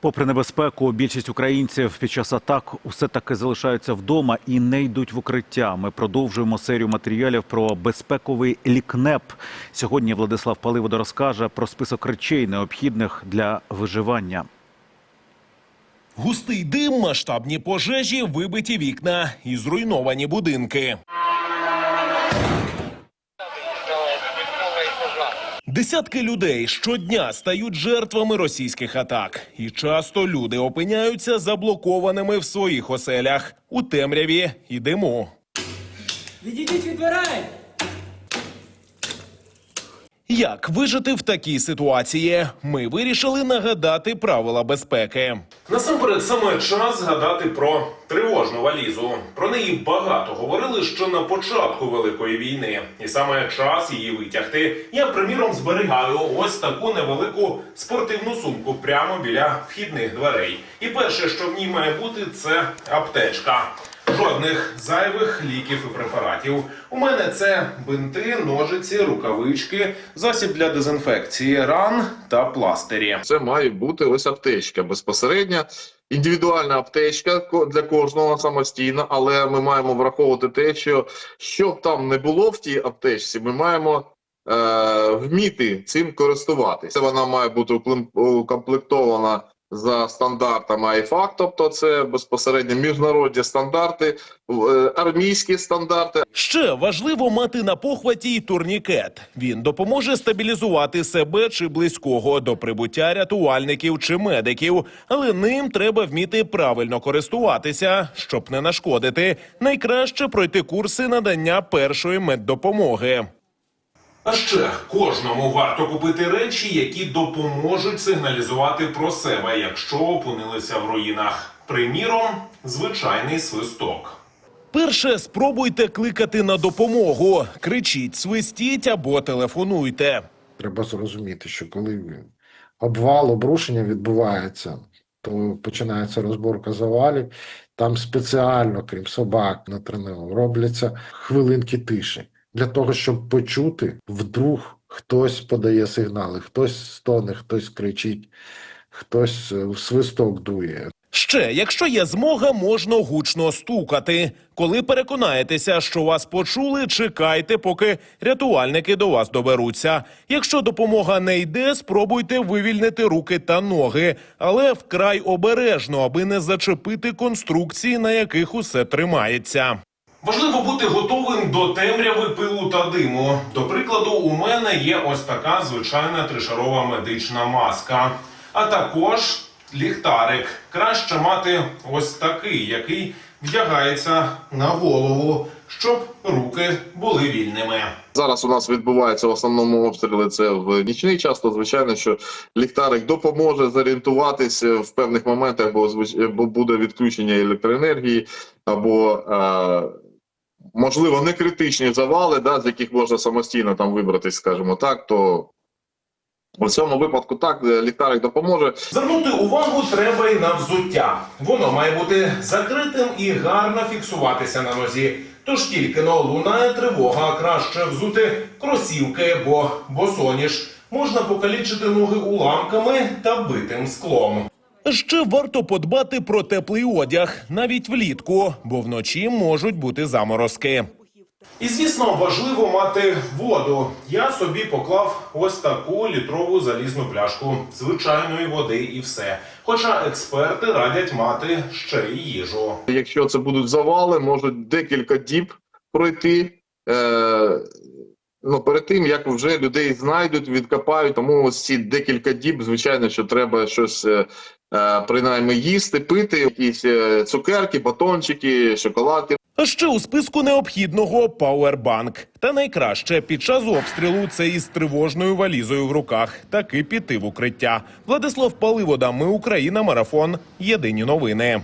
Попри небезпеку, більшість українців під час атак усе таки залишаються вдома і не йдуть в укриття. Ми продовжуємо серію матеріалів про безпековий лікнеп. Сьогодні Владислав Паливода розкаже про список речей, необхідних для виживання. Густий дим, масштабні пожежі, вибиті вікна і зруйновані будинки. Десятки людей щодня стають жертвами російських атак, і часто люди опиняються заблокованими в своїх оселях у темряві і диму. Відійдіть від дверей! Як вижити в такій ситуації? Ми вирішили нагадати правила безпеки. Насамперед, саме час згадати про тривожну валізу. Про неї багато говорили ще на початку великої війни, і саме час її витягти. Я, приміром, зберігаю ось таку невелику спортивну сумку прямо біля вхідних дверей. І перше, що в ній має бути, це аптечка. Жодних зайвих ліків і препаратів. У мене це бинти, ножиці, рукавички, засіб для дезінфекції ран та пластирі. Це має бути ось аптечка безпосереднья. Індивідуальна аптечка для кожного самостійно, але ми маємо враховувати те, що що там не було в тій аптечці, ми маємо е, вміти цим користуватися. Вона має бути укомплектована за стандартами IFAC, тобто це безпосередньо міжнародні стандарти, е, армійські стандарти, Ще важливо мати на похваті й турнікет. Він допоможе стабілізувати себе чи близького до прибуття рятувальників чи медиків, але ним треба вміти правильно користуватися, щоб не нашкодити. Найкраще пройти курси надання першої меддопомоги. А ще кожному варто купити речі, які допоможуть сигналізувати про себе, якщо опинилися в руїнах. Приміром, звичайний свисток. Перше, спробуйте кликати на допомогу. Кричіть, свистіть або телефонуйте. Треба зрозуміти, що коли обвал, обрушення відбувається, то починається розборка завалів. Там спеціально, крім собак на тренуванні, робляться хвилинки тиші для того, щоб почути, вдруг хтось подає сигнали, хтось стоне, хтось кричить, хтось е, в свисток дує. Ще, якщо є змога, можна гучно стукати. Коли переконаєтеся, що вас почули, чекайте, поки рятувальники до вас доберуться. Якщо допомога не йде, спробуйте вивільнити руки та ноги, але вкрай обережно, аби не зачепити конструкції, на яких усе тримається. Важливо бути готовим до темряви пилу та диму. До прикладу, у мене є ось така звичайна тришарова медична маска, а також ліхтарик. Краще мати ось такий, який вдягається на голову, щоб руки були вільними. Зараз у нас відбуваються в основному обстріли. Це в нічний час. То звичайно, що ліхтарик допоможе зорієнтуватись в певних моментах, бо бо буде відключення електроенергії, або е, можливо не критичні завали, да, з яких можна самостійно там вибратись, скажімо так. То у цьому випадку так е, ліхтарик допоможе. Звернути увагу треба й на взуття. Воно має бути закритим і гарно фіксуватися на нозі. Тож тільки но лунає тривога, краще взути кросівки, бо босоніж можна покалічити ноги уламками та битим склом. Ще варто подбати про теплий одяг навіть влітку, бо вночі можуть бути заморозки. І звісно, важливо мати воду. Я собі поклав ось таку літрову залізну пляшку звичайної води і все. Хоча експерти радять мати ще й їжу. Якщо це будуть завали, можуть декілька діб пройти. Е, ну, перед тим, як вже людей знайдуть, відкопають. Тому ось ці декілька діб, звичайно, що треба щось е, е, принаймні їсти, пити, якісь е, цукерки, батончики, шоколадки. А ще у списку необхідного пауербанк. Та найкраще під час обстрілу це із тривожною валізою в руках таки піти в укриття. Владислав Паливода, ми Україна, марафон. Єдині новини.